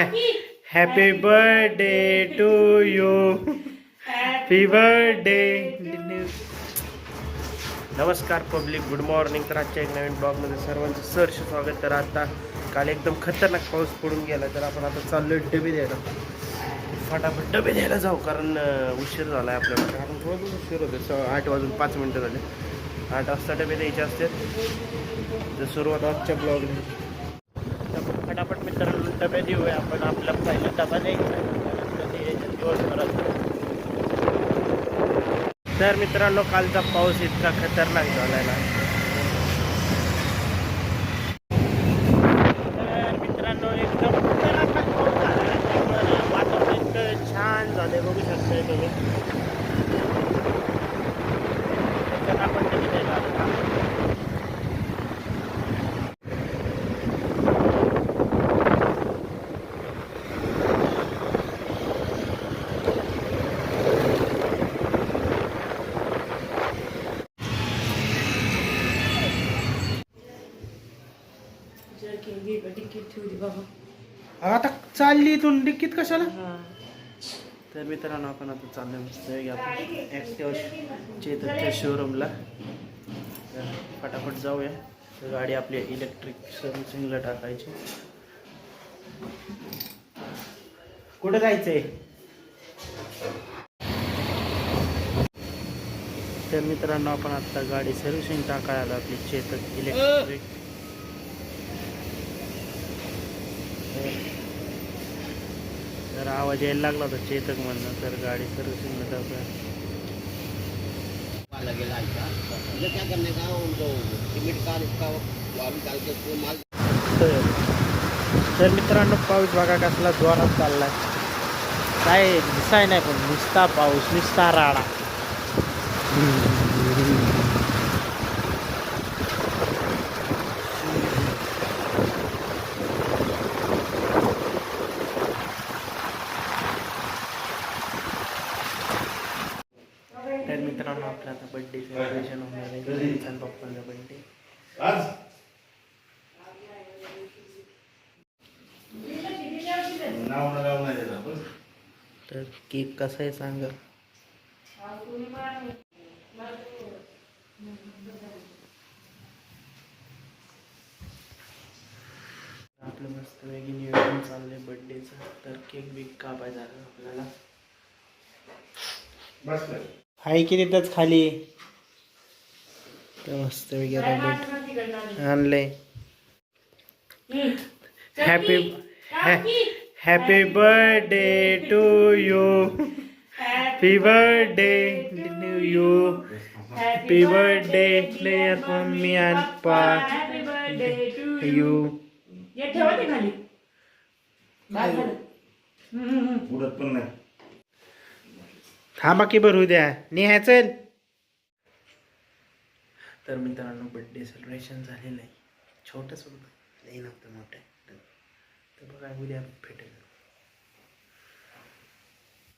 Happy birthday to you happy birthday नमस्कार public good morning. तर आजच्या एक नवीन ब्लॉगमध्ये सर्वांचं सहर्ष स्वागत. तर आता काल एकदम खतरनाक पाऊस पडून गेला तर आपण आता चाललोय डबे द्यायला. फटाफट डबे द्यायला जाऊ कारण उशीर झाला आहे आपल्याला. कारण थोडं उशीर होतं स आठ वाजून पाच मिनटं झाले. आठ वाजता डबे द्यायचे असते तर सुरुवात आजच्या ब्लॉगने डबे देऊया आपण आपला पहिला डबा ते दिवसभरात तर मित्रांनो कालचा पाऊस इतका खतरनाक झालाय ना. तर मित्रांनो एकदम खतरनाक पाऊस वातावरण इतकं छान झालंय बघू शकताय तुम्ही. आपण अगं आता चालली इथून. डिक्कीत कशाला? तर मित्रांनो आपण आता चाललोय मस्त आपण चेतकच्या शोरूमला तर फटाफट जाऊया. तर गाडी आपली इलेक्ट्रिक सर्व्हिसिंगला टाकायची. कुठं जायचंय? तर मित्रांनो आपण आता गाडी सर्व्हिसिंग टाकायला आपली चेतक इलेक्ट्रिक तर आवाज यायला लागला होता चेतक म्हणणं तर गाडी उसको माल. तर तर मित्रांनो पाऊस बघा कसला जोरात चाललाय. काय दिसाय नाही पण नुसता पाऊस नुसता राडा. तर मित्रांनो आपला आता बड्डे सेलिब्रेशन होणार आहे. पप्पांचा बड्डे तर केक कसा आहे सांगा. आपलं मस्त वेगळी नियोजन चाललंय बड्डेचं तर केक बिक कापायचा आपल्याला. हाय की तिथंच खाली? मस्त वगैरे भेट आणलंय. Happy happy birthday to you happy birthday to you happy birthday player mummy आणि पा यू उडत पण नाही. थांबा की भरू द्या. नेहा तर मित्रांनो बड्डे सेलिब्रेशन झालेलं आहे. छोटंच होतं. नाही नव्हतं मोठं. तर बघा उद्या भेटेल.